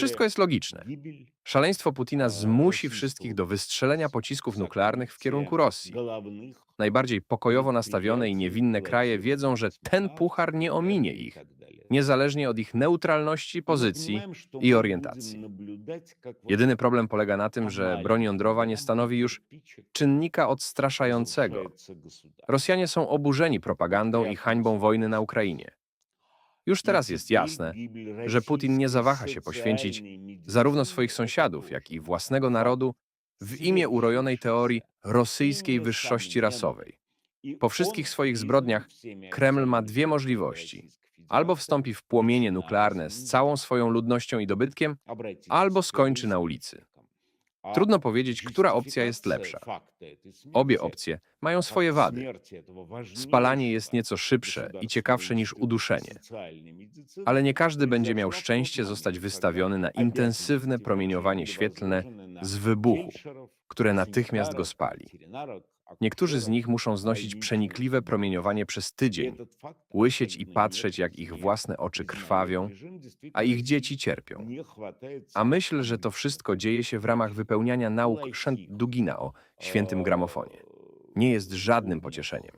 wszystko jest logiczne. Szaleństwo Putina zmusi wszystkich do wystrzelenia pocisków nuklearnych w kierunku Rosji. Najbardziej pokojowo nastawione i niewinne kraje wiedzą, że ten puchar nie ominie ich, niezależnie od ich neutralności, pozycji i orientacji. Jedyny problem polega na tym, że broń jądrowa nie stanowi już czynnika odstraszającego. Rosjanie są oburzeni propagandą i hańbą wojny na Ukrainie. Już teraz jest jasne, że Putin nie zawaha się poświęcić zarówno swoich sąsiadów, jak i własnego narodu w imię urojonej teorii rosyjskiej wyższości rasowej. Po wszystkich swoich zbrodniach Kreml ma dwie możliwości. Albo wstąpi w płomienie nuklearne z całą swoją ludnością i dobytkiem, albo skończy na ulicy. Trudno powiedzieć, która opcja jest lepsza. Obie opcje mają swoje wady. Spalanie jest nieco szybsze i ciekawsze niż uduszenie. Ale nie każdy będzie miał szczęście zostać wystawiony na intensywne promieniowanie świetlne z wybuchu, które natychmiast go spali. Niektórzy z nich muszą znosić przenikliwe promieniowanie przez tydzień, łysieć i patrzeć, jak ich własne oczy krwawią, a ich dzieci cierpią. A myśl, że to wszystko dzieje się w ramach wypełniania nauk Dugina o świętym gramofonie, nie jest żadnym pocieszeniem.